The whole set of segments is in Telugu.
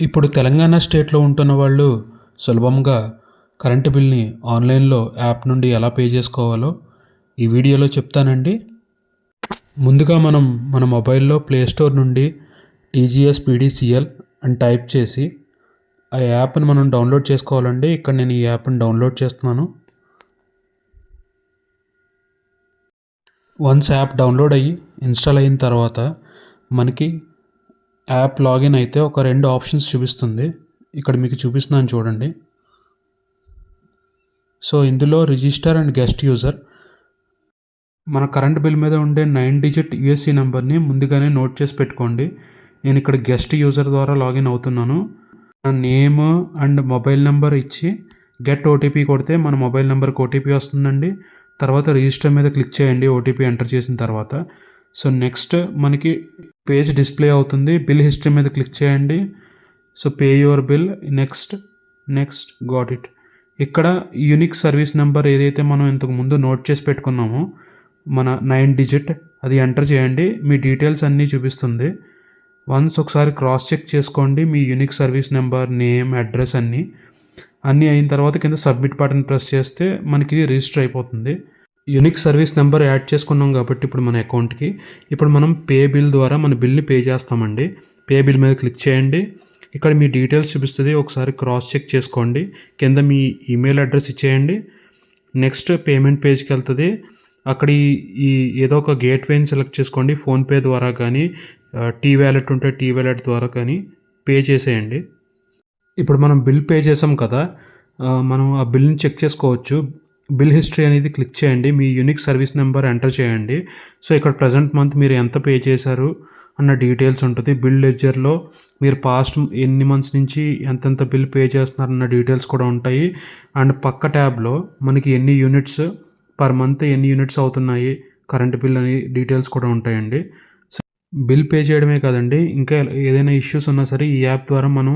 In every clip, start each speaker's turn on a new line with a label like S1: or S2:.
S1: ఇప్పుడు తెలంగాణ స్టేట్లో ఉంటున్న వాళ్ళు సులభంగా కరెంటు బిల్ని ఆన్లైన్లో యాప్ నుండి ఎలా పే చేసుకోవాలో ఈ వీడియోలో చెప్తానండి. ముందుగా మనం మన మొబైల్లో ప్లే స్టోర్ నుండి టీజీఎస్ పీడీసీఎల్ అని టైప్ చేసి ఆ యాప్ని మనం డౌన్లోడ్ చేసుకోవాలండి. ఇక్కడ నేను ఈ యాప్ని డౌన్లోడ్ చేస్తున్నాను. వన్స్ యాప్ డౌన్లోడ్ అయ్యి ఇన్స్టాల్ అయిన తర్వాత మనకి యాప్ లాగిన్ అయితే ఒక రెండు ఆప్షన్స్ చూపిస్తుంది. ఇక్కడ మీకు చూపిస్తున్నాను చూడండి. సో ఇందులో రిజిస్టర్ అండ్ గెస్ట్ యూజర్. మన కరెంట్ బిల్ మీద ఉండే నైన్ డిజిట్ యూఎస్సి నెంబర్ని ముందుగానే నోట్ చేసి పెట్టుకోండి. నేను ఇక్కడ గెస్ట్ యూజర్ ద్వారా లాగిన్ అవుతున్నాను. నా నేమ్ అండ్ మొబైల్ నెంబర్ ఇచ్చి గెట్ ఓటీపీ కొడితే మన మొబైల్ నెంబర్కి ఓటీపీ వస్తుందండి. తర్వాత రిజిస్టర్ మీద క్లిక్ చేయండి ఓటీపీ ఎంటర్ చేసిన తర్వాత. సో నెక్స్ట్ మనకి పేజ్ డిస్ప్లే అవుతుంది. బిల్ హిస్టరీ మీద క్లిక్ చేయండి. So pay your bill. Next next got it. ఇక్కడ యూనిక్ సర్వీస్ నెంబర్ ఏదైతే మనం ఇంతకు ముందు నోట్ చేసి పెట్టుకున్నామో మన నైన్ డిజిట్ అది ఎంటర్ చేయండి. మీ డీటెయిల్స్ అన్నీ చూపిస్తుంది. వన్స్ ఒకసారి క్రాస్ చెక్ చేసుకోండి మీ unique service number name address అన్నీ. అన్నీ అయిన తర్వాత కింద సబ్మిట్ బటన్ ప్రెస్ చేస్తే మనకి రిజిస్టర్ అయిపోతుంది. యూనిక్ సర్వీస్ నెంబర్ యాడ్ చేసుకున్నాం కాబట్టి ఇప్పుడు మన అకౌంట్కి. ఇప్పుడు మనం పే బిల్ ద్వారా మన బిల్ని పే చేస్తామండి. పే బిల్ మీద క్లిక్ చేయండి. ఇక్కడ మీ డీటెయిల్స్ చూపిస్తుంది. ఒకసారి క్రాస్ చెక్ చేసుకోండి. కింద మీ ఈమెయిల్ అడ్రస్ ఇచ్చేయండి. నెక్స్ట్ పేమెంట్ పేజ్కి వెళ్తుంది. అక్కడ ఈ- ఏదో ఒక గేట్వేని సెలెక్ట్ చేసుకోండి. ఫోన్పే ద్వారా కానీ టీ వ్యాలెట్ ఉంటే టీ వ్యాలెట్ ద్వారా కానీ పే చేసేయండి. ఇప్పుడు మనం బిల్ పే చేసాం కదా. మనం ఆ బిల్ని చెక్ చేసుకోవచ్చు. బిల్ హిస్టరీ అనేది క్లిక్ చేయండి. మీ యూనిక్ సర్వీస్ నెంబర్ ఎంటర్ చేయండి. సో ఇక్కడ ప్రజెంట్ మంత్ మీరు ఎంత పే చేశారు అన్న డీటెయిల్స్ ఉంటుంది. బిల్ లెడ్జర్లో మీరు పాస్ట్ ఎన్ని మంత్స్ నుంచి ఎంతెంత బిల్ పే చేస్తున్నారు అన్న డీటెయిల్స్ కూడా ఉంటాయి. అండ్ పక్క ట్యాబ్లో మనకి ఎన్ని యూనిట్స్ పర్ మంత్ ఎన్ని యూనిట్స్ అవుతున్నాయి కరెంట్ బిల్ అని డీటెయిల్స్ కూడా ఉంటాయండి. సో బిల్ పే చేయడమే కాదండి. ఇంకా ఏదైనా ఇష్యూస్ ఉన్నా సరే ఈ యాప్ ద్వారా మనం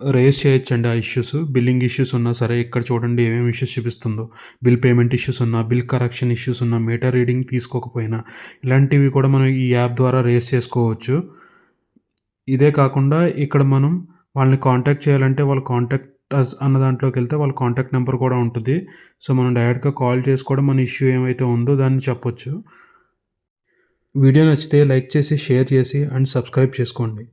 S1: రేస్ చేయొచ్చండి ఆ ఇష్యూస్ బిల్లింగ్ ఇష్యూస్ ఉన్నా సరే ఇక్కడ చూడండి ఏమేమి ఇష్యూస్ చూపిస్తుందో. బిల్ పేమెంట్ ఇష్యూస్ ఉన్నా బిల్ కరెక్షన్ ఇష్యూస్ ఉన్నా మీటర్ రీడింగ్ తీసుకోకపోయినా ఇలాంటివి కూడా మనం ఈ యాప్ ద్వారా రేస్ చేసుకోవచ్చు. ఇదే కాకుండా ఇక్కడ మనం వాళ్ళని కాంటాక్ట్ చేయాలంటే వాళ్ళ కాంటాక్ట్ అస్ అన్న దాంట్లోకి వెళ్తే వాళ్ళ కాంటాక్ట్ నెంబర్ కూడా ఉంటుంది. సో మనం డైరెక్ట్గా కాల్ చేసి కూడా మన ఇష్యూ ఏమైతే ఉందో దాన్ని చెప్పొచ్చు. వీడియో నచ్చితే లైక్ చేసి షేర్ చేసి అండ్ సబ్స్క్రైబ్ చేసుకోండి.